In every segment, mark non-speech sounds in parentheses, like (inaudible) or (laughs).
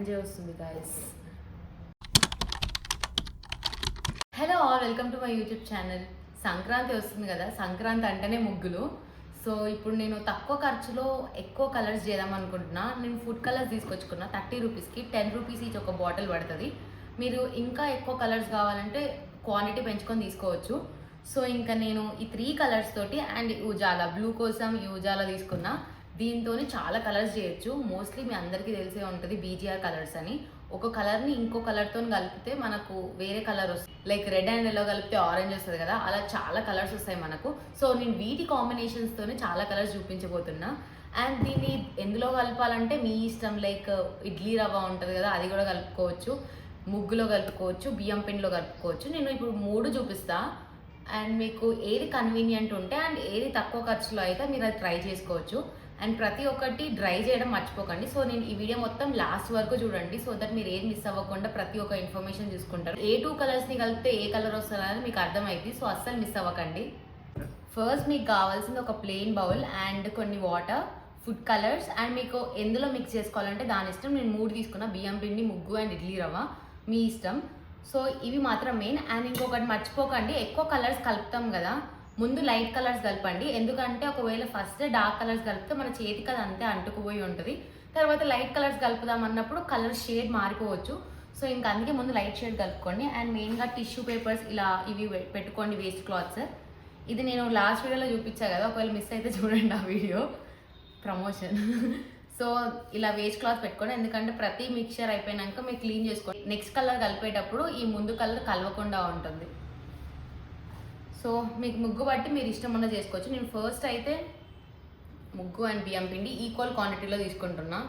Orange వస్తుంది guys hello all welcome to my YouTube channel Sankranti వస్తుంది కదా సంక్రాంతి అంటేనే ముగ్గులు. సో ఇప్పుడు నేను తక్కువ ఖర్చులో ఎక్కువ కలర్స్ చేద్దాం అనుకుంటున్నా. నేను ఫుడ్ కలర్స్ తీసుకొచ్చుకున్నా. థర్టీ రూపీస్కి టెన్ రూపీస్ ఈచ్ ఒక బాటిల్ పడుతుంది. మీరు ఇంకా ఎక్కువ కలర్స్ కావాలంటే క్వాంటిటీ పెంచుకొని తీసుకోవచ్చు. సో ఇంకా నేను ఈ త్రీ కలర్స్ తోటి అండ్ ఉజాలా బ్లూ కోసం ఈ ఉజాలా తీసుకున్నా. దీంతో చాలా కలర్స్ చేయొచ్చు. మోస్ట్లీ మీ అందరికీ తెలిసే ఉంటుంది బీజీఆర్ కలర్స్ అని. ఒక కలర్ని ఇంకో కలర్తో కలిపితే మనకు వేరే కలర్ వస్తుంది లైక్ రెడ్ అండ్ ఎల్లో కలిపితే ఆరెంజ్ వస్తుంది కదా అలా చాలా కలర్స్ వస్తాయి మనకు. సో నేను వీటి కాంబినేషన్స్తోనే చాలా కలర్స్ చూపించబోతున్నా. అండ్ దీన్ని ఎందులో కలపాలంటే మీ ఇష్టం లైక్ ఇడ్లీ రవ్వ ఉంటుంది కదా అది కూడా కలుపుకోవచ్చు. ముగ్గులో కలుపుకోవచ్చు బియ్యం పిండిలో కలుపుకోవచ్చు. నేను ఇప్పుడు మూడు చూపిస్తా. అండ్ మీకు ఏది కన్వీనియంట్ ఉంటే అండ్ ఏది తక్కువ ఖర్చులో అయితే మీరు అది ట్రై చేసుకోవచ్చు. అండ్ ప్రతి ఒక్కటి డ్రై చేయడం మర్చిపోకండి. సో నేను ఈ వీడియో మొత్తం లాస్ట్ వరకు చూడండి. సో దట్ మీరు ఏది మిస్ అవ్వకుండా ప్రతి ఒక్క ఇన్ఫర్మేషన్ చూసుకుంటారు. ఏ టూ కలర్స్ని కలిపితే ఏ కలర్ వస్తుందని మీకు అర్థమైంది సో అస్సలు మిస్ అవ్వకండి. ఫస్ట్ మీకు కావాల్సింది ఒక ప్లెయిన్ బౌల్ అండ్ కొన్ని వాటర్ ఫుడ్ కలర్స్ అండ్ మీకు ఎందులో మిక్స్ చేసుకోవాలంటే దాని ఇష్టం. నేను మూడు తీసుకున్నా. బియ్యం పిండి ముగ్గు అండ్ ఇడ్లీ రవ్వ. మీ ఇష్టం. సో ఇవి మాత్రం మెయిన్. అండ్ ఇంకొకటి మర్చిపోకండి. ఎక్కువ కలర్స్ కలుపుతాం కదా. ముందు లైట్ కలర్స్ కలపండి. ఎందుకంటే ఒకవేళ ఫస్ట్ డార్క్ కలర్స్ కలిపితే మన చేతికి అది అంతే అంటుకుపోయి ఉంటుంది. తర్వాత లైట్ కలర్స్ కలుపుదాం అన్నప్పుడు కలర్ షేడ్ మారిపోవచ్చు. సో ఇంకా అందుకే ముందు లైట్ షేడ్ కలుపుకోండి. అండ్ మెయిన్గా టిష్యూ పేపర్స్ ఇలా ఇవి పెట్టుకోండి వేస్ట్ క్లాత్స్. ఇది నేను లాస్ట్ వీడియోలో చూపించా కదా ఒకవేళ మిస్ అయితే చూడండి ఆ వీడియో. ప్రమోషన్ (laughs) సో ఇలా వేస్ట్ క్లాత్ పెట్టుకోండి. ఎందుకంటే ప్రతి మిక్చర్ అయిపోయినాక మీరు క్లీన్ చేసుకోండి. నెక్స్ట్ కలర్ కలిపేటప్పుడు ఈ ముందు కలర్ కలవకుండా ఉంటుంది. సో మీకు ముగ్గు బట్టి మీరు ఇష్టం ఉన్న చేసుకోవచ్చు. నేను ఫస్ట్ అయితే ముగ్గు అండ్ బియ్యం పిండి ఈక్వల్ క్వాంటిటీలో తీసుకుంటున్నా.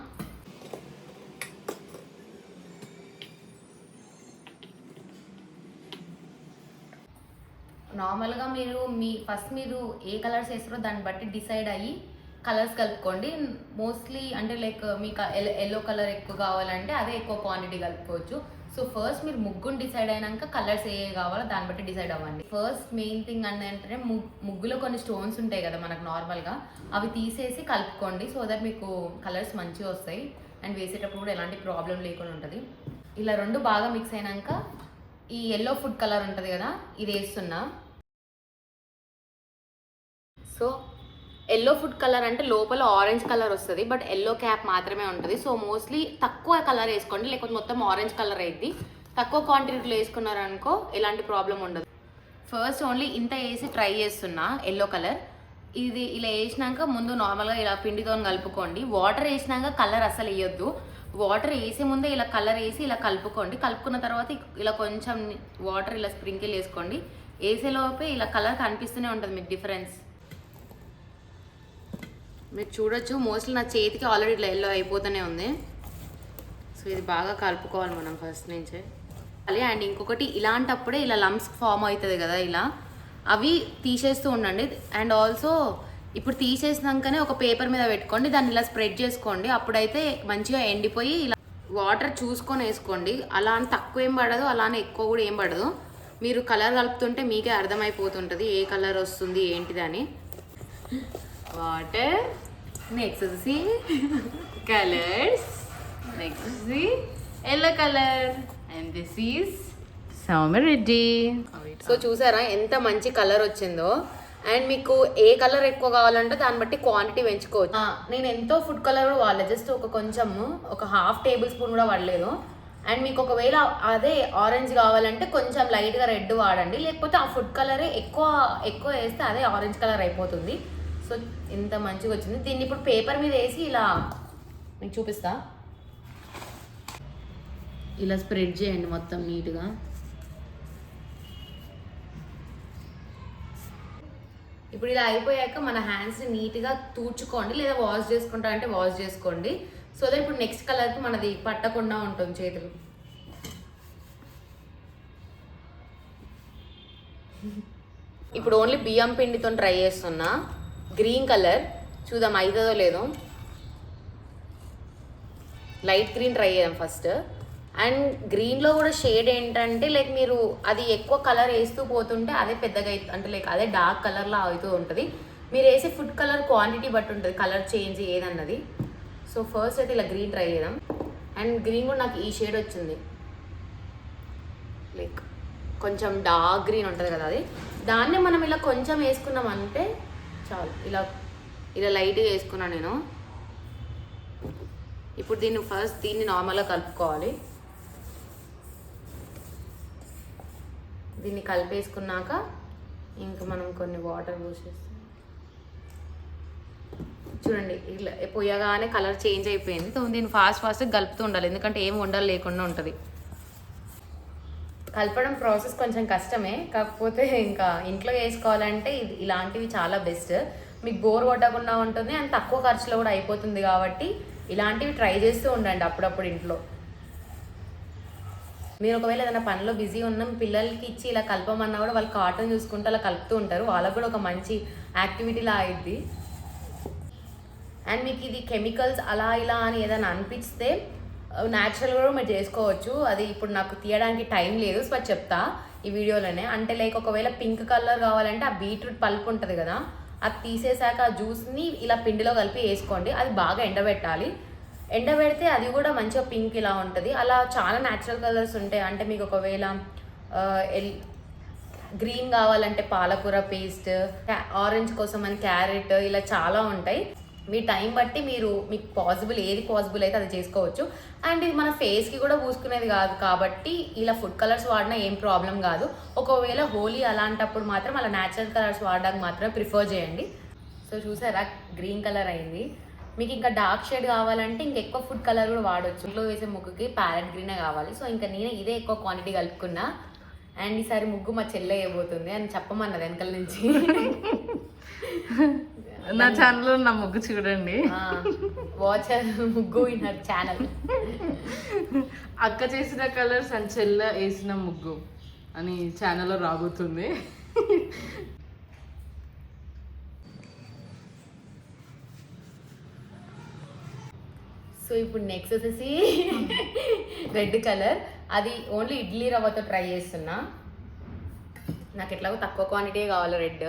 నార్మల్గా మీరు మీ ఫస్ట్ మీరు ఏ కలర్స్ వేస్తారో దాన్ని బట్టి డిసైడ్ అయ్యి కలర్స్ కలుపుకోండి. మోస్ట్లీ అంటే లైక్ మీకు ఎల్లో కలర్ ఎక్కువ కావాలంటే అదే ఎక్కువ క్వాంటిటీ కలుపుకోవచ్చు. సో ఫస్ట్ మీరు ముగ్గుని డిసైడ్ అయినాక కలర్స్ ఏ కావాలో దాన్ని బట్టి డిసైడ్ అవ్వండి. ఫస్ట్ మెయిన్ థింగ్ అంటే ముగ్- ముగ్గులో కొన్ని స్టోన్స్ ఉంటాయి కదా మనకు నార్మల్గా అవి తీసేసి కలుపుకోండి సో దట్ మీకు కలర్స్ మంచిగా వస్తాయి. అండ్ వేసేటప్పుడు కూడా ఎలాంటి ప్రాబ్లం లేకుండా ఉంటుంది. ఇలా రెండు బాగా మిక్స్ అయినాక ఈ ఎల్లో ఫుడ్ కలర్ ఉంటుంది కదా ఇది వేస్తున్నా. సో ఎల్లో ఫుడ్ కలర్ అంటే లోపల ఆరెంజ్ కలర్ వస్తుంది బట్ ఎల్లో క్యాప్ మాత్రమే ఉంటుంది. సో మోస్ట్లీ తక్కువ కలర్ వేసుకోండి లేకపోతే మొత్తం ఆరెంజ్ కలర్ అయింది తక్కువ క్వాంటిటీలో వేసుకున్నారనుకో ఎలాంటి ప్రాబ్లం ఉండదు. ఫస్ట్ ఓన్లీ ఇంత వేసి ట్రై చేస్తున్నా ఎల్లో కలర్. ఇది ఇలా వేసినాక ముందు నార్మల్గా ఇలా పిండితో కలుపుకోండి. వాటర్ వేసినాక కలర్ అసలు వేయొద్దు. వాటర్ వేసే ముందే ఇలా కలర్ వేసి ఇలా కలుపుకోండి. కలుపుకున్న తర్వాత ఇలా కొంచెం వాటర్ ఇలా స్ప్రింకిల్ వేసుకోండి. వేసేలోపే ఇలా కలర్ కనిపిస్తూనే ఉంటుంది మీకు డిఫరెన్స్. మీరు చూడొచ్చు. మోస్ట్లీ నా చేతికి ఆల్రెడీ ఇట్లా ఎల్లో అయిపోతూనే ఉంది. సో ఇది బాగా కలుపుకోవాలి మనం ఫస్ట్ నుంచే. అలాగే అండ్ ఇంకొకటి ఇలాంటప్పుడే ఇలా లంప్స్ ఫామ్ అవుతుంది కదా ఇలా. అవి తీసేస్తూ ఉండండి. అండ్ ఆల్సో ఇప్పుడు తీసేసినాకనే ఒక పేపర్ మీద పెట్టుకోండి. దాన్ని ఇలా స్ప్రెడ్ చేసుకోండి. అప్పుడైతే మంచిగా ఎండిపోయి ఇలా వాటర్ చూసుకొని వేసుకోండి. అలా అని తక్కువ ఏం పడదు అలానే ఎక్కువ కూడా ఏం పడదు. మీరు కలర్ కలుపుతుంటే మీకే అర్థమైపోతుంటుంది. ఏ కలర్ వస్తుంది ఏంటిది అని. వాటర్ నెక్స్ట్ వచ్చి కలర్స్ నెక్స్ట్ వచ్చి yellow colour and this is Soumya Reddy so చూసారా ఎంత మంచి కలర్ వచ్చిందో? అండ్ మీకు ఏ కలర్ ఎక్కువ కావాలంటే దాన్ని బట్టి క్వాంటిటీ పెంచుకోవచ్చు. ఆ, నేను ఎంతో ఫుడ్ కలర్ కూడా వాడలేదు. జస్ట్ ఒక కొంచెము ఒక హాఫ్ టేబుల్ స్పూన్ కూడా వాడలేదు. అండ్ మీకు ఒకవేళ అదే ఆరెంజ్ కావాలంటే కొంచెం లైట్గా రెడ్ వాడండి. లేకపోతే ఆ ఫుడ్ కలరే ఎక్కువ ఎక్కువ వేస్తే అదే ఆరెంజ్ కలర్ అయిపోతుంది. సో ఇంత మంచిగా వచ్చింది. దీన్ని ఇప్పుడు పేపర్ మీద వేసి ఇలా మీకు చూపిస్తా. ఇలా స్ప్రెడ్ చేయండి మొత్తం నీట్గా. ఇప్పుడు ఇలా అయిపోయాక మన హ్యాండ్స్ని నీట్గా తూడ్చుకోండి లేదా వాష్ చేసుకుంటా అంటే వాష్ చేసుకోండి. సో దట్ ఇప్పుడు నెక్స్ట్ కలర్కి మనది పట్టకుండా ఉంటుంది చేతులు. ఇప్పుడు ఓన్లీ బియ్యం పిండితో ట్రై చేస్తున్నా. గ్రీన్ కలర్ చూద్దాం అవుతుందో లేదో. లైట్ గ్రీన్ ట్రై చేద్దాం ఫస్ట్ అండ్ గ్రీన్లో కూడా షేడ్ ఏంటంటే లైక్ మీరు అది ఎక్కువ కలర్ వేస్తూ పోతుంటే అదే పెద్దగా అంటే లైక్ అదే డార్క్ కలర్లో అవుతూ ఉంటుంది. మీరు వేసే ఫుడ్ కలర్ క్వాంటిటీ బట్టి ఉంటుంది కలర్ చేంజ్ ఏదన్నది. సో ఫస్ట్ అయితే ఇలా గ్రీన్ ట్రై చేద్దాం. అండ్ గ్రీన్ కూడా నాకు ఈ షేడ్ వచ్చింది. లైక్ కొంచెం డార్క్ గ్రీన్ ఉంటుంది కదా అది. దాన్ని మనం ఇలా కొంచెం వేసుకున్నామంటే చాలు. ఇలా ఇలా లైట్గా వేసుకున్నాను నేను. ఇప్పుడు దీన్ని ఫస్ట్ దీన్ని నార్మల్గా కలుపుకోవాలి. దీన్ని కలిపేసుకున్నాక ఇంకా మనం కొన్ని వాటర్ పోసేస్తాం చూడండి ఇట్లా పోయగానే కలర్ చేంజ్ అయిపోయింది. సో దీన్ని ఫాస్ట్ ఫాస్ట్ కలుపుతూ ఉండాలి. ఎందుకంటే ఏం వండాలి లేకుండా ఉంటుంది. కలపడం ప్రాసెస్ కొంచెం కష్టమే. కాకపోతే ఇంకా ఇంట్లో వేసుకోవాలంటే ఇది ఇలాంటివి చాలా బెస్ట్. మీకు బోర్ కొట్టకుండా ఉంటుంది అండ్ తక్కువ ఖర్చులో కూడా అయిపోతుంది కాబట్టి ఇలాంటివి ట్రై చేస్తూ ఉండండి అప్పుడప్పుడు ఇంట్లో. మీరు ఒకవేళ ఏదైనా పనిలో బిజీ ఉన్నాం పిల్లలకి ఇచ్చి ఇలా కలపమన్నా కూడా వాళ్ళు కార్టూన్ చూసుకుంటూ అలా కలుపుతూ ఉంటారు. వాళ్ళకు కూడా ఒక మంచి యాక్టివిటీలా అయింది అండ్ మీకు ఇది కెమికల్స్ అలా ఇలా అని ఏదైనా అనిపిస్తే న్యాచురల్ కూడా మీరు చేసుకోవచ్చు. అది ఇప్పుడు నాకు తీయడానికి టైం లేదు సో చెప్తా ఈ వీడియోలోనే. అంటే లైక్ ఒకవేళ పింక్ కలర్ కావాలంటే ఆ బీట్రూట్ పల్ప్ ఉంటుంది కదా అది తీసేసాక ఆ జ్యూస్ని ఇలా పిండిలో కలిపి వేసుకోండి. అది బాగా ఎండబెట్టాలి. ఎండబెడితే అది కూడా మంచిగా పింక్ ఇలా ఉంటుంది. అలా చాలా న్యాచురల్ కలర్స్ ఉంటాయి. అంటే మీకు ఒకవేళ ఎల్ గ్రీన్ కావాలంటే పాలకూర పేస్ట్ ఆరెంజ్ కోసం అని క్యారెట్ ఇలా చాలా ఉంటాయి. మీ టైం బట్టి మీరు మీకు పాసిబుల్ ఏది పాసిబుల్ అయితే అది చేసుకోవచ్చు. అండ్ ఇది మన ఫేస్కి కూడా పూసుకునేది కాదు కాబట్టి ఇలా ఫుడ్ కలర్స్ వాడినా ఏం ప్రాబ్లం కాదు. ఒకవేళ హోలీ అలాంటప్పుడు మాత్రం అలా న్యాచురల్ కలర్స్ వాడడానికి మాత్రమే ప్రిఫర్ చేయండి. సో చూసారా గ్రీన్ కలర్ అయింది. మీకు ఇంకా డార్క్ షేడ్ కావాలంటే ఇంకా ఎక్కువ ఫుడ్ కలర్ కూడా వాడొచ్చు. ఇంట్లో వేసే ముగ్గుకి ప్యారెట్ గ్రీనే కావాలి. సో ఇంకా నేను ఇదే ఎక్కువ క్వాంటిటీ కలుపుకున్నా. అండ్ ఈసారి ముగ్గు మా చెల్లె వేయబోతుంది అని చెప్పమన్నది వెనకల నుంచి. (laughs) నా ఛానల్లో నా ముగ్గు చూడండి. వాచ్ ముగ్గు ఇన్ హర్ ఛానల్ అక్క చేసిన కలర్స్ అని చెల్ల వేసిన ముగ్గు అని ఛానల్లో రాబోతుంది. సో ఇప్పుడు నెక్స్ట్ వచ్చేసి రెడ్ కలర్ అది ఓన్లీ ఇడ్లీ రవ్వతో ట్రై చేస్తున్నా. నాకు ఎట్లాగో తక్కువ క్వాంటిటీ కావాలి రెడ్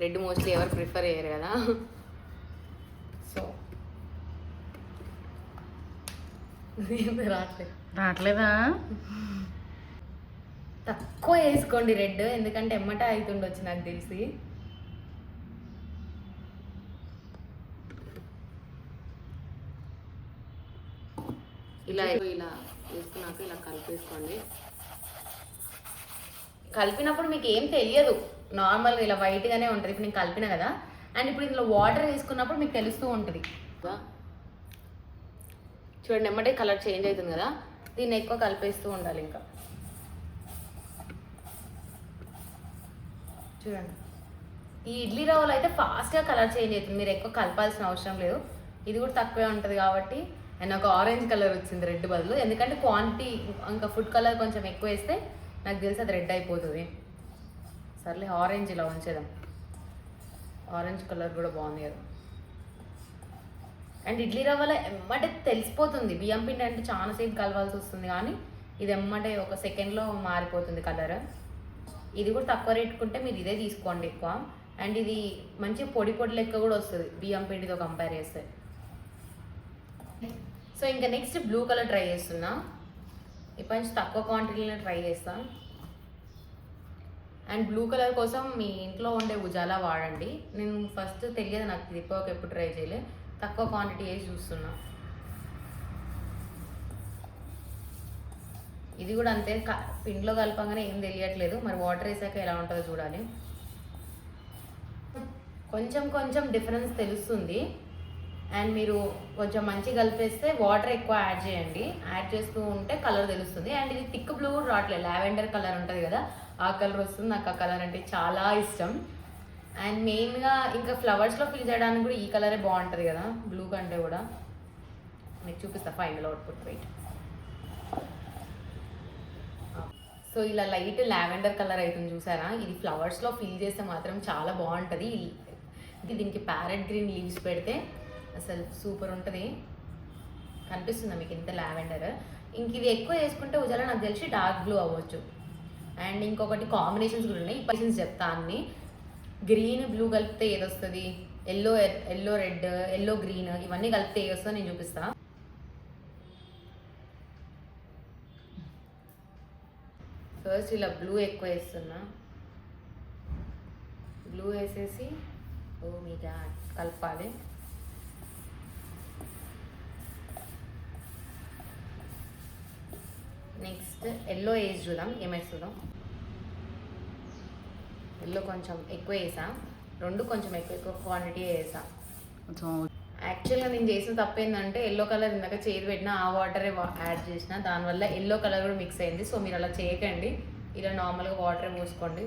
రెడ్ మోస్ట్లీ ఎవరు ప్రిఫర్ చేయరు కదా. సో రావట్లేదు రావట్లేదా తక్కువ వేసుకోండి రెడ్ ఎందుకంటే ఎమ్మట అవుతుండొచ్చు నాకు తెలిసి. ఇలా ఇలా వేసుకున్నాక ఇలా కలిపేసుకోండి. కలిపినప్పుడు మీకు ఏం తెలియదు. నార్మల్గా ఇలా వైట్గానే ఉంటుంది. ఇప్పుడు నేను కలిపిన కదా అండ్ ఇప్పుడు ఇందులో వాటర్ వేసుకున్నప్పుడు మీకు తెలుస్తూ ఉంటుంది. చూడండి ఎమ్మటే కలర్ చేంజ్ అవుతుంది కదా. దీన్ని ఎక్కువ కలిపేస్తూ ఉండాలి ఇంకా. చూడండి. ఈ ఇడ్లీ రవ్వలు అయితే ఫాస్ట్గా కలర్ చేంజ్ అవుతుంది. మీరు ఎక్కువ కలపాల్సిన అవసరం లేదు. ఇది కూడా తక్కువే ఉంటుంది కాబట్టి. అండ్ ఒక ఆరెంజ్ కలర్ వచ్చింది రెడ్ బదులు. ఎందుకంటే క్వాంటిటీ ఇంకా ఫుడ్ కలర్ కొంచెం ఎక్కువ వేస్తే నాకు తెలిసి అది రెడ్ అయిపోతుంది. సర్లే ఆరెంజ్ ఇలా ఉంచేద్దాం. ఆరెంజ్ కలర్ కూడా బాగుంది కదా. అండ్ ఇడ్లీ రవ్వల ఎమ్మటే తెలిసిపోతుంది. బియ్యం పిండి అంటే చాలాసేపు కలవాల్సి వస్తుంది కానీ ఇది ఎమ్మటే ఒక సెకండ్లో మారిపోతుంది కలర్ ఇది కూడా తక్కువ రేటుకుంటే మీరు ఇదే తీసుకోండి ఎక్కువ. అండ్ ఇది మంచి పొడి పొడి లెక్క కూడా వస్తుంది బియ్యం పిండితో కంపేర్ చేస్తే. సో ఇంకా నెక్స్ట్ బ్లూ కలర్ ట్రై చేస్తున్నా. ఇప్పటి నుంచి తక్కువ క్వాంటిటీలో ట్రై చేస్తాను. అండ్ బ్లూ కలర్ కోసం మీ ఇంట్లో ఉండే ఉజాలా వాడండి. నేను ఫస్ట్ తెలియదు నాకు ఇది ఎప్పుడు ట్రై చేయలే. తక్కువ క్వాంటిటీ వేసి చూస్తున్నా. ఇది కూడా అంతే. పిండిలో కలపగానే ఏం తెలియట్లేదు. మరి వాటర్ వేసాక ఎలా ఉంటుందో చూడాలి. కొంచెం కొంచెం డిఫరెన్స్ తెలుస్తుంది. అండ్ మీరు కొంచెం మంచి కలిపేస్తే వాటర్ ఎక్కువ యాడ్ చేయండి. యాడ్ చేస్తూ ఉంటే కలర్ తెలుస్తుంది. అండ్ ఇది థిక్ బ్లూ కూడా రావట్లేదు. లావెండర్ కలర్ ఉంటుంది కదా. ఆ కలర్ వస్తుంది. నాకు ఆ కలర్ అంటే చాలా ఇష్టం. అండ్ మెయిన్గా ఇంకా ఫ్లవర్స్లో ఫిల్ చేయడానికి కూడా ఈ కలరే బాగుంటుంది కదా. బ్లూ కంటే కూడా. మీకు చూపిస్తా ఫైనల్ అవుట్పుట్ వెయిట్. సో ఇలా లైట్ లావెండర్ కలర్ అవుతుంది చూసారా? ఇది ఫ్లవర్స్లో ఫిల్ చేస్తే మాత్రం చాలా బాగుంటుంది. ఇది దీనికి ప్యారెట్ గ్రీన్ లీవ్స్ పెడితే అసలు సూపర్ ఉంటుంది. కనిపిస్తుందా మీకు ఇంత లావెండర్? ఇంక ఇది ఎక్కువ వేసుకుంటే ఉజాల నాకు తెలిసి డార్క్ బ్లూ అవ్వచ్చు. అండ్ ఇంకొకటి కాంబినేషన్స్ కూడా ఉన్నాయి. కాంబినేషన్స్ చెప్తా అన్ని. గ్రీన్ బ్లూ కలిపితే ఏదొస్తుంది? Yellow yellow red yellow green ఇవన్నీ కలిపితే ఏదొస్తుందో నేను చూపిస్తాను ఫస్ట్ ఇలా బ్లూ ఎక్కువ వేస్తున్నా. బ్లూ వేసేసి ఓ మీ కలపాలి. నెక్స్ట్ ఎల్లో వేసి చూద్దాం ఏమేస్తుందో ఎల్లో కొంచెం ఎక్కువ వేసా. రెండు కొంచెం ఎక్కువ ఎక్కువ క్వాంటిటీ వేసా. కొంచెం యాక్చువల్గా నేను చేసిన తప్పు ఏంటంటే ఎల్లో కలర్ ఇందాక చేతి పెట్టిన ఆ వాటరే యాడ్ చేసిన. దానివల్ల ఎల్లో కలర్ కూడా మిక్స్ అయింది. సో మీరు అలా చేయకండి. ఇలా నార్మల్గా వాటరే పోసుకోండి.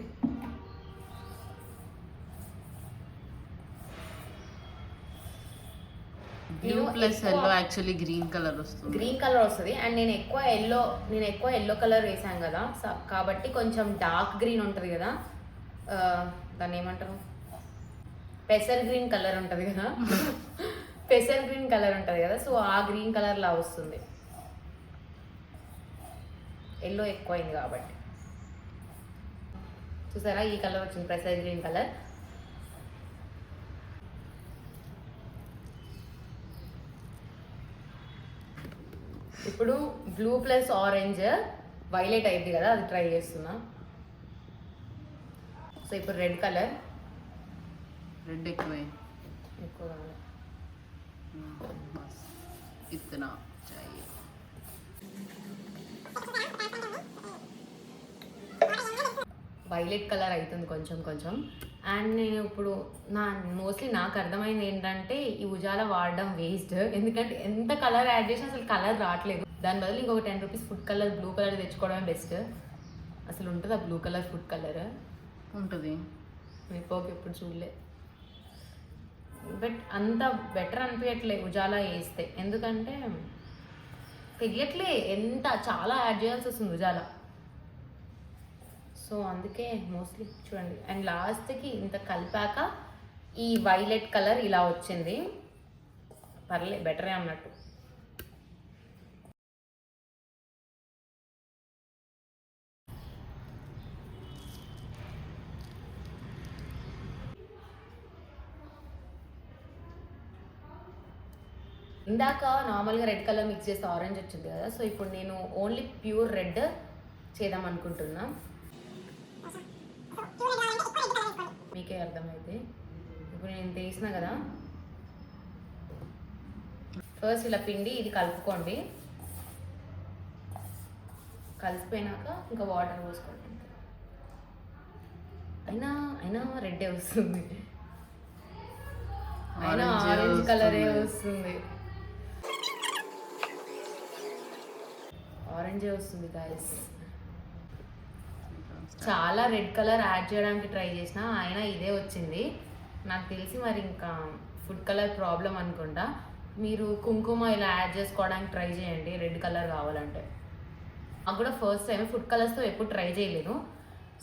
Blue plus yellow actually green colour వస్తుంది. గ్రీన్ కలర్ వస్తుంది. అండ్ నేను ఎక్కువ ఎల్లో నేను ఎక్కువ ఎల్లో కలర్ వేసాను కదా. కాబట్టి కొంచెం డార్క్ గ్రీన్ ఉంటుంది కదా. ఆ, దాన్ని ఏమంటారు? పెసర్ గ్రీన్ కలర్ ఉంటుంది కదా. పెసర్ గ్రీన్ కలర్ ఉంటుంది కదా. సో ఆ గ్రీన్ కలర్ లా వస్తుంది. ఎల్లో ఎక్కువైంది కాబట్టి. చూసారా? ఈ కలర్ వచ్చింది పెసర్ గ్రీన్ కలర్ ఇప్పుడు బ్లూ ప్లస్ ఆరెంజ్ వైలెట్ అయింది కదా అది ట్రై చేస్తున్నా. సో ఇప్పుడు రెడ్ కలర్ రెడ్ ఎక్కువే. ఎక్కువ వైలెట్ కలర్ అవుతుంది కొంచెం కొంచెం. అండ్ నేను ఇప్పుడు నా మోస్ట్లీ నాకు అర్థమైంది ఏంటంటే ఈ ఉజాల వాడడం వేస్ట్ ఎందుకంటే ఎంత కలర్ యాడ్ చేసినా అసలు కలర్ రావట్లేదు. దాని బదులు ఇంకొక ten rupees food colour blue colour తెచ్చుకోవడమే best అసలు ఉంటుందా బ్లూ కలర్ ఫుడ్ కలర్ ఉంటుంది. మిపోకి ఎప్పుడు చూడలే. బట్ అంత బెటర్ అనిపించట్లే ఉజాలా వేస్తే. ఎందుకంటే తెలియట్లే ఎంత చాలా యాడ్ చేయాల్సి వస్తుంది ఉజాలా. సో అందుకే మోస్ట్లీ చూడండి. అండ్ లాస్ట్కి ఇంత కలిపాక ఈ వైలెట్ కలర్ ఇలా వచ్చింది. పర్లే బెటరే అన్నట్టు. ఇందాక నార్మల్గా రెడ్ కలర్ మిక్స్ చేస్తే ఆరెంజ్ వచ్చింది కదా. సో ఇప్పుడు నేను ఓన్లీ ప్యూర్ రెడ్ చేద్దాం అనుకుంటున్నాను మీకే అర్థమైతే. ఇప్పుడు నేను తీసిన కదా. ఫస్ట్ ఇలా పిండి ఇది కలుపుకోండి. కలిసిపోయినాక ఇంకా వాటర్ పోసుకోండి అయినా అయినా రెడ్డే వస్తుంది. అయినా ఆరెంజ్ కలరే వస్తుంది. వస్తుంది. ఆరెంజే వస్తుంది గాయస్ చాలా రెడ్ కలర్ యాడ్ చేయడానికి ట్రై చేసిన అయినా ఇదే వచ్చింది. నాకు తెలిసి మరి ఇంకా ఫుడ్ కలర్ ప్రాబ్లం అనుకుంటా. మీరు కుంకుమ ఇలా యాడ్ చేసుకోవడానికి ట్రై చేయండి రెడ్ కలర్ కావాలంటే. నాకు కూడా ఫస్ట్ టైం ఫుడ్ కలర్స్తో ఎప్పుడు ట్రై చేయలేను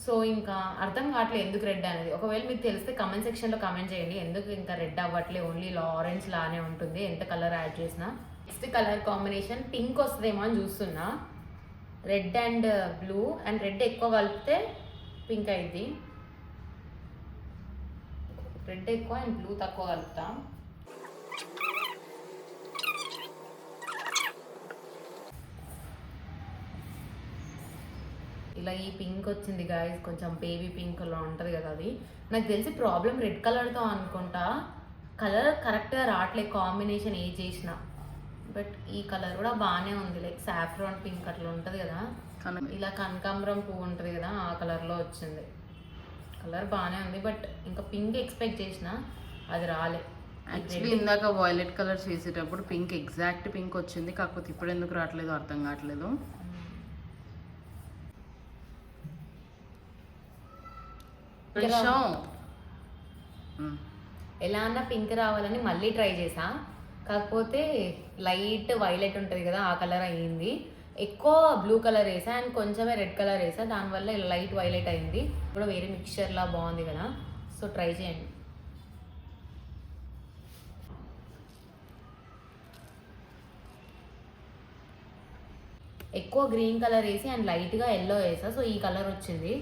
సో ఇంకా అర్థం కావట్లేదు ఎందుకు రెడ్ అనేది. ఒకవేళ మీకు తెలిస్తే కమెంట్ సెక్షన్లో కమెంట్ చేయండి ఎందుకు ఇంకా రెడ్ అవ్వట్లే ఓన్లీ ఇలా ఆరెంజ్ లానే ఉంటుంది ఎంత కలర్ యాడ్ చేసినా. నెక్స్ట్ కలర్ కాంబినేషన్ పింక్ వస్తుందేమో అని చూస్తున్నా. Red and blue and red ఎక్కువ కలిపితే పింక్ అయింది రెడ్ ఎక్కువ అండ్ బ్లూ తక్కువ కలుపుతాం. ఇలా ఈ పింక్ వచ్చింది గాయస్ కొంచెం బేబీ పింక్ అలా ఉంటుంది కదా అది. నాకు తెలిసి ప్రాబ్లం రెడ్ కలర్తో అనుకుంటా. కలర్ కరెక్ట్గా రావట్లేదు కాంబినేషన్ ఏ చేసినా. బట్ ఈ కలర్ కూడా బాగానే ఉంది. లైక్ సాఫ్రాన్ పింక్ అట్లా ఉంటుంది కదా. ఇలా కనకాంబరం పువ్వు ఉంటుంది కదా ఆ కలర్లో వచ్చింది. కలర్ బాగానే ఉంది బట్ ఇంకా పింక్ ఎక్స్పెక్ట్ చేసిన అది రాలే. యాక్చువల్లీ ఇందాక వైలెట్ కలర్ చేసేటప్పుడు పింక్ ఎగ్జాక్ట్ పింక్ వచ్చింది. కాకపోతే ఇప్పుడు ఎందుకు రావట్లేదు అర్థం కావట్లేదు. ఎలా అన్నా పింక్ రావాలని మళ్ళీ ట్రై చేసా. కాకపోతే లైట్ వైలెట్ ఉంటుంది కదా ఆ కలర్ అయ్యింది. ఎక్కువ బ్లూ కలర్ వేసా అండ్ కొంచెమే రెడ్ కలర్ వేసా దానివల్ల ఇలా లైట్ వైలెట్ అయింది ఇప్పుడు వేరే మిక్చర్లా బాగుంది కదా సో ట్రై చేయండి. ఎక్కువ గ్రీన్ కలర్ వేసి అండ్ లైట్గా ఎల్లో వేసా సో ఈ కలర్ వచ్చింది.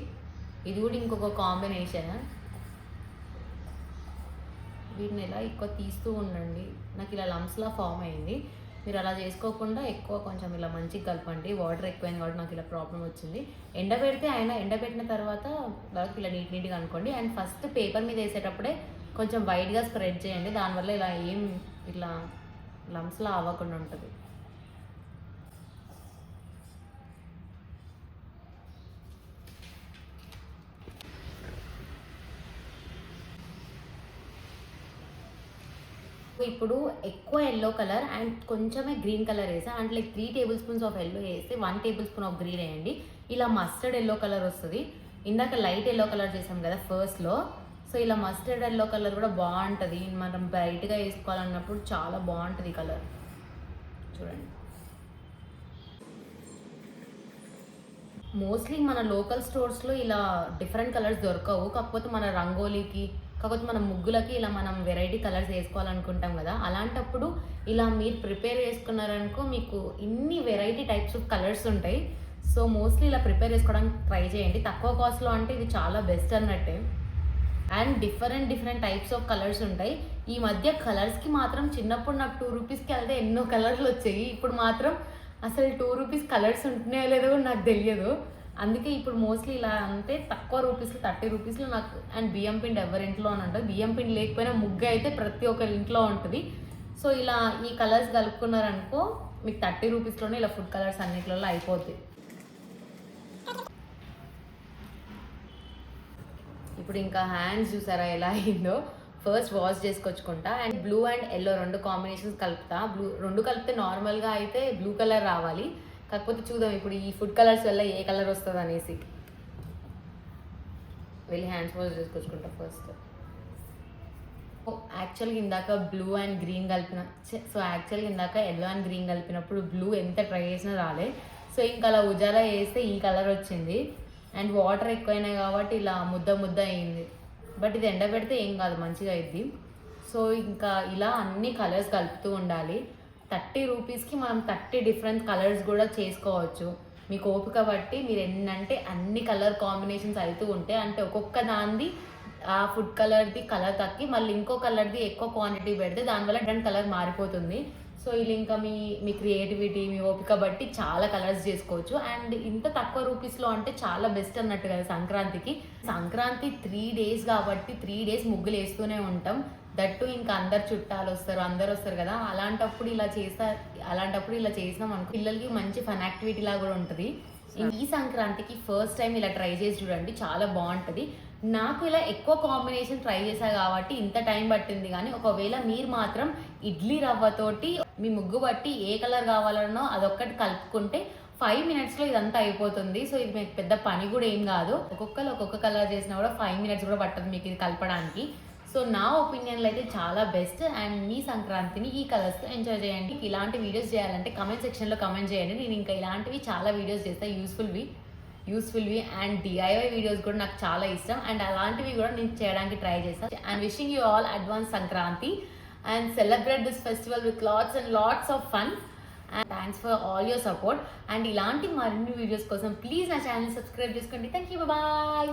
ఇది కూడా ఇంకొక కాంబినేషన్. వీటిని ఎలా ఎక్కువ తీస్తూ ఉండండి. నాకు ఇలా లంప్స్లా ఫామ్ అయింది. మీరు అలా చేసుకోకుండా ఎక్కువ కొంచెం ఇలా మంచిగా కలపండి. వాటర్ ఎక్కువైంది కాబట్టి నాకు ఇలా ప్రాబ్లం వచ్చింది. ఎండబెడితే ఆయన ఎండబెట్టిన తర్వాత వాళ్ళకి ఇలా నీట్ నీట్గా అనుకోండి. అండ్ ఫస్ట్ పేపర్ మీద వేసేటప్పుడే కొంచెం వైడ్గా స్ప్రెడ్ చేయండి. దానివల్ల ఇలా ఏం ఇట్లా లంప్స్లా అవ్వకుండా ఉంటుంది. ఇప్పుడు ఎక్కువ ఎల్లో కలర్ అండ్ కొంచెమే గ్రీన్ కలర్ వేసాను and like three tablespoons of yellow వేస్తే one tablespoon of green వేయండి. ఇలా మస్టర్డ్ ఎల్లో కలర్ వస్తుంది. ఇందాక లైట్ ఎల్లో కలర్ చేసాం కదా ఫస్ట్లో సో ఇలా మస్టర్డ్ ఎల్లో కలర్ కూడా బాగుంటుంది. మనం బ్రైట్గా వేసుకోవాలన్నప్పుడు చాలా బాగుంటుంది కలర్ చూడండి. మోస్ట్లీ మన లోకల్ స్టోర్స్లో ఇలా డిఫరెంట్ కలర్స్ దొరకవు. కాకపోతే మన రంగోలీకి కాకపోతే మన ముగ్గులకి ఇలా మనం వెరైటీ కలర్స్ వేసుకోవాలనుకుంటాం కదా అలాంటప్పుడు ఇలా మీరు ప్రిపేర్ చేసుకున్నారనుకో మీకు ఇన్ని వెరైటీ టైప్స్ ఆఫ్ కలర్స్ ఉంటాయి. సో మోస్ట్లీ ఇలా ప్రిపేర్ చేసుకోవడానికి ట్రై చేయండి. తక్కువ కాస్ట్లో అంటే ఇది చాలా బెస్ట్ అన్నట్టే. And different different types of colours ఉంటాయి. ఈ మధ్య కలర్స్కి మాత్రం చిన్నప్పుడు నాకు టూ రూపీస్కి వెళ్తే ఎన్నో కలర్లు వచ్చాయి. ఇప్పుడు మాత్రం అసలు టూ రూపీస్ కలర్స్ ఉంటున్నాయో లేదో నాకు తెలియదు. అందుకే ఇప్పుడు మోస్ట్లీ ఇలా అంటే తక్కువ రూపీస్లో థర్టీ రూపీస్లో నాకు అండ్ బియ్యం పిండి ఎవరి ఇంట్లో అని ఉంటుంది బియ్యం పిండి లేకపోయినా ముగ్గు అయితే ప్రతి ఒక్కరి ఇంట్లో ఉంటుంది. సో ఇలా ఈ కలర్స్ కలుపుకున్నారనుకో మీకు థర్టీ రూపీస్లోనే ఇలా ఫుడ్ కలర్స్ అన్నిట్లలో అయిపోతాయి ఇప్పుడు ఇంకా హ్యాండ్స్ చూసారా ఎలా అయిందో? ఫస్ట్ వాష్ చేసుకొచ్చుకుంటా అండ్ బ్లూ అండ్ ఎల్లో రెండు కాంబినేషన్స్ కలుపుతా. బ్లూ రెండు కలిపితే నార్మల్గా అయితే బ్లూ కలర్ రావాలి. కాకపోతే చూద్దాం ఇప్పుడు ఈ ఫుడ్ కలర్స్ వల్ల ఏ కలర్ వస్తుంది అనేసి. వెళ్ళి హ్యాండ్స్ వాష్ చేసుకొచ్చుకుంటా ఫస్ట్ యాక్చువల్గా ఇందాక బ్లూ అండ్ గ్రీన్ కలిపిన సో యాక్చువల్గా ఇందాక ఎల్లో అండ్ గ్రీన్ కలిపినప్పుడు బ్లూ ఎంత ట్రై చేసినా రాలే. సో ఇంకా అలా ఉజాలా వేస్తే ఈ కలర్ వచ్చింది. అండ్ వాటర్ ఎక్కువైనాయి కాబట్టి ఇలా ముద్ద ముద్ద అయింది. బట్ ఇది ఎండబెడితే ఏం కాదు మంచిగా అయింది సో ఇంకా ఇలా అన్ని కలర్స్ కలుపుతూ ఉండాలి. థర్టీ రూపీస్కి మనం థర్టీ డిఫరెంట్ కలర్స్ కూడా చేసుకోవచ్చు. మీకు ఓపిక బట్టి మీరు ఎన్నంటే అన్ని కలర్ కాంబినేషన్స్ అవుతూ ఉంటే అంటే ఒక్కొక్క దానిది ఆ ఫుడ్ కలర్ది కలర్ తక్కి మళ్ళీ ఇంకో కలర్ది ఎక్కువ క్వాంటిటీ పెడితే దానివల్ల డిఫరెంట్ కలర్ మారిపోతుంది. సో ఇలా ఇంకా మీ మీ క్రియేటివిటీ మీ ఓపిక బట్టి చాలా కలర్స్ చేసుకోవచ్చు. అండ్ ఇంత తక్కువ రూపీస్లో అంటే చాలా బెస్ట్ అన్నట్టు కదా సంక్రాంతికి. సంక్రాంతి త్రీ డేస్ కాబట్టి త్రీ డేస్ ముగ్గులు వేస్తూనే ఉంటాం. దట్టు ఇంకా అందరు చుట్టాలు వస్తారు అందరు వస్తారు కదా. అలాంటప్పుడు ఇలా చేస్తా అలాంటప్పుడు ఇలా చేసినాం అనుకో పిల్లలకి మంచి ఫన్ యాక్టివిటీ లాగా కూడా ఉంటుంది. ఈ సంక్రాంతికి ఫస్ట్ టైం ఇలా ట్రై చేసి చూడండి చాలా బాగుంటుంది. నాకు ఇలా ఎక్కువ కాంబినేషన్ ట్రై చేశా కాబట్టి ఇంత టైం పట్టింది కానీ ఒకవేళ మీరు మాత్రం ఇడ్లీ రవ్వతోటి మీ ముగ్గు బట్టి ఏ కలర్ కావాలనో అదొక్కటి కలుపుకుంటే ఫైవ్ మినిట్స్లో ఇదంతా అయిపోతుంది. సో ఇది మీకు పెద్ద పని కూడా ఏం కాదు. ఒక్కొక్కరు ఒక్కొక్క కలర్ చేసినా కూడా ఫైవ్ మినిట్స్ కూడా పట్టదు మీకు ఇది కలపడానికి. సో నా ఒపీనియన్లో అయితే చాలా బెస్ట్. అండ్ మీ సంక్రాంతిని ఈ కలర్స్తో ఎంజాయ్ చేయండి. ఇలాంటి వీడియోస్ చేయాలంటే కమెంట్ సెక్షన్లో కమెంట్ చేయండి. నేను ఇంకా ఇలాంటివి చాలా వీడియోస్ చేస్తాను యూస్ఫుల్వి యూస్ఫుల్వి అండ్ డిఐవై వీడియోస్ కూడా నాకు చాలా ఇష్టం. అండ్ అలాంటివి కూడా నేను చేయడానికి ట్రై చేస్తాను and wishing you all advance Sankranti. And celebrate this festival with lots and lots of fun and thanks for all your support and ఇలాంటి మరిన్ని వీడియోస్ కోసం ప్లీజ్ నా ఛానల్ సబ్స్క్రైబ్ చేసుకోండి. థ్యాంక్ యూ బాయ్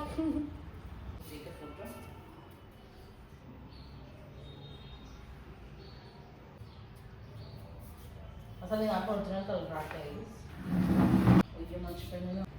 అసలు దాంట్లో original colour రావట్లేదు ఇది మర్చిపోయింది